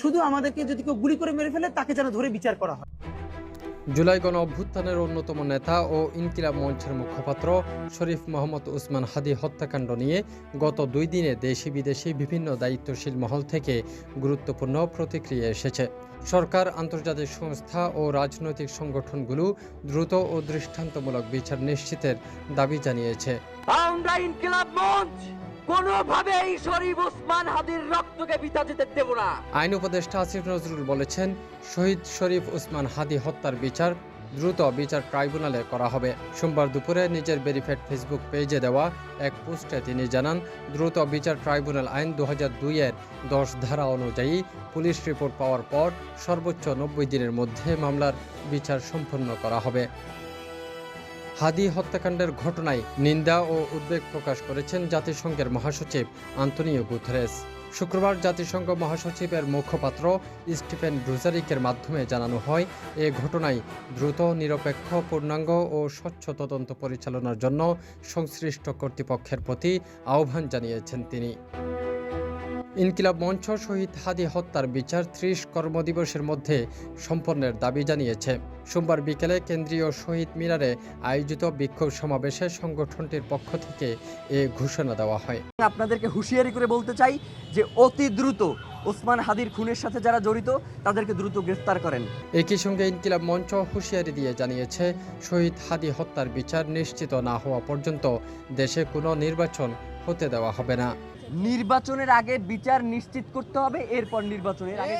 শুধু আমাদেরকে যদি কেউ গুলি করে মেরে ফেলে তাকে যেন ধরে বিচার করা হয়। জুলাই গণ অভ্যুত্থানের অন্যতম নেতা ও ইনকিলাব মঞ্চের মুখপাত্র শরীফ মোহাম্মদ উসমান হাদি হত্যাকাণ্ড নিয়ে গত দুই দিনে দেশি বিদেশি বিভিন্ন দায়িত্বশীল মহল থেকে গুরুত্বপূর্ণ প্রতিক্রিয়া এসেছে। সরকার আন্তর্জাতিক সংস্থা ও রাজনৈতিক সংগঠনগুলো দ্রুত ও দৃষ্টান্তমূলক বিচার নিশ্চিতের দাবি জানিয়েছে। আমরা ইনকিলাব মঞ্চ কোনোভাবেই শরীফ ওসমান হাদির রক্তকে বিতা যেতে দেব না। আইন উপদেষ্টা আসিফ নজরুল বলেছেন, শহীদ শরীফ উসমান হাদি হত্যার বিচার দ্রুত বিচার ট্রাইব্যুনালে করা হবে। সোমবার দুপুরে নিজের ভেরিফাইড ফেসবুক পেজে দেওয়া এক পোস্টে তিনি জানান, দ্রুত বিচার ট্রাইব্যুনাল আইন দু হাজার দুই এর দশ ধারা অনুযায়ী পুলিশ রিপোর্ট পাওয়ার পর সর্বোচ্চ নব্বই দিনের মধ্যে মামলার বিচার সম্পন্ন করা হবে। হাদি হত্যাকাণ্ডের ঘটনায় নিন্দা ও উদ্বেগ প্রকাশ করেছেন জাতিসংঘের মহাসচিব আন্তনিও গুথরেস শুক্রবার জাতিসংঘ মহাসচিবের মুখপাত্র স্টিফেন ব্রুজারিকের মাধ্যমে জানানো হয়, এ ঘটনায় দ্রুত, নিরপেক্ষ, পূর্ণাঙ্গ ও স্বচ্ছ তদন্ত পরিচালনার জন্য সংশ্লিষ্ট কর্তৃপক্ষের প্রতি আহ্বান জানিয়েছেন তিনি। ইনকিলাব মঞ্চ শহীদ হাদি হত্যার বিচার ত্রিশ কর্মদিবসের মধ্যে সম্পন্নের দাবি জানিয়েছে। সোমবার বিকেলে কেন্দ্রীয় শহীদ মিনারে আয়োজিত বিক্ষোভ সমাবেশে সংগঠনটির পক্ষ থেকে এ ঘোষণা দেওয়া হয়। আপনাদেরকে হুঁশিয়ারি করে বলতে চাই যে অতি দ্রুত ওসমান হাদির খুনের সাথে যারা জড়িত তাদেরকে দ্রুত গ্রেফতার করেন। একই সঙ্গে ইনকিলাব মঞ্চ হুঁশিয়ারি দিয়ে জানিয়েছে শহীদ হাদি হত্যার বিচার নিশ্চিত না হওয়া পর্যন্ত দেশে কোনো নির্বাচন হতে দেওয়া হবে না। নির্বাচনের আগে বিচার নিশ্চিত করতে হবে এরপর নির্বাচনের আগে।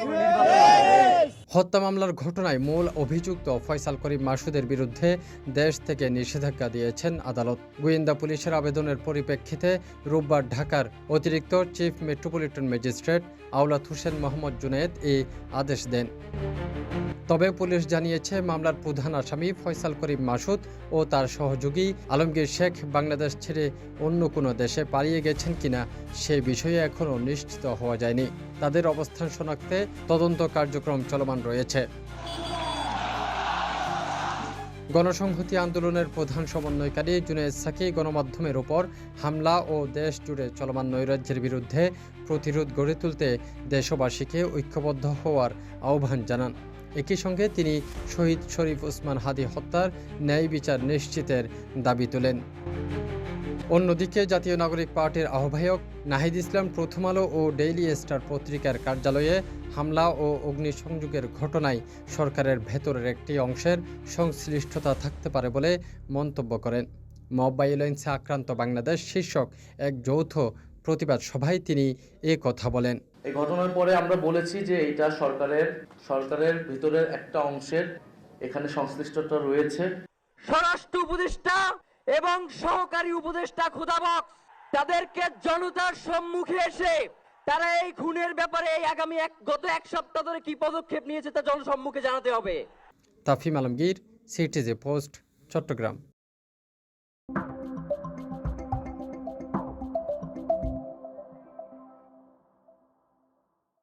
হত্যা মামলার ঘটনায় মূল অভিযুক্ত ফয়সাল করিম মাসুদের বিরুদ্ধে দেশ থেকে নিষেধাজ্ঞা দিয়েছেন আদালত। গোয়েন্দা পুলিশের আবেদনের পরিপ্রেক্ষিতে রোববার ঢাকার অতিরিক্ত chief metropolitan magistrate Awlad Hossain Mohammad Juned এই আদেশ দেন। তবে পুলিশ জানিয়েছে মামলার প্রধান আসামি ফয়সাল করিম মাসুদ ও তার সহযোগী আলমগীর শেখ বাংলাদেশ ছেড়ে অন্য কোনো দেশে পালিয়ে গেছেন কিনা সে বিষয়ে এখনও নিশ্চিত হওয়া যায়নি। তাদের অবস্থান শনাক্তে তদন্ত কার্যক্রম চলমান রয়েছে। গণসংহতি আন্দোলনের প্রধান সমন্বয়কারী জুনেদ সাকি গণমাধ্যমের ওপর হামলা ও দেশ জুড়ে চলমান নৈরাজ্যের বিরুদ্ধে প্রতিরোধ গড়ে তুলতে দেশবাসীকে ঐক্যবদ্ধ হওয়ার আহ্বান জানান। একই সঙ্গে তিনি শহীদ শরীফ ওসমান হাদি হত্যার ন্যায় বিচার নিশ্চিতের দাবি তোলেন। অন্যদিকে জাতীয় নাগরিক পার্টির আহ্বায়ক নাহিদ ইসলাম প্রথম আলো ও ডেইলি স্টার পত্রিকার কার্যালয়ে হামলা ও অগ্নিসংযোগের ঘটনায় সরকারের ভেতরের একটি অংশের সংশ্লিষ্টতা থাকতে পারে বলে মন্তব্য করেন। মব ভায়োলেন্সে আক্রান্ত বাংলাদেশ শীর্ষক এক যৌথ প্রতিবাদ সভায় তিনি এ কথা বলেন। এই ঘটনার পরে আমরা বলেছি যে এটা সরকারের সরকারের ভিতরের একটা অংশের এখানে সংশ্লিষ্টতা রয়েছে। স্বরাষ্ট্র উপদেষ্টা এবং সহকারী উপদেষ্টা খুদাবক তাদেরকে জনতার সম্মুখে এসে তারা এই খুনের ব্যাপারে এই আগামী এক, গত এক সপ্তাহ ধরে কি পদক্ষেপ নিয়েছে তা জনসম্মুখে জানাতে হবে। তাফিম আলমগীর, সিটিজে পোস্ট, চট্টগ্রাম।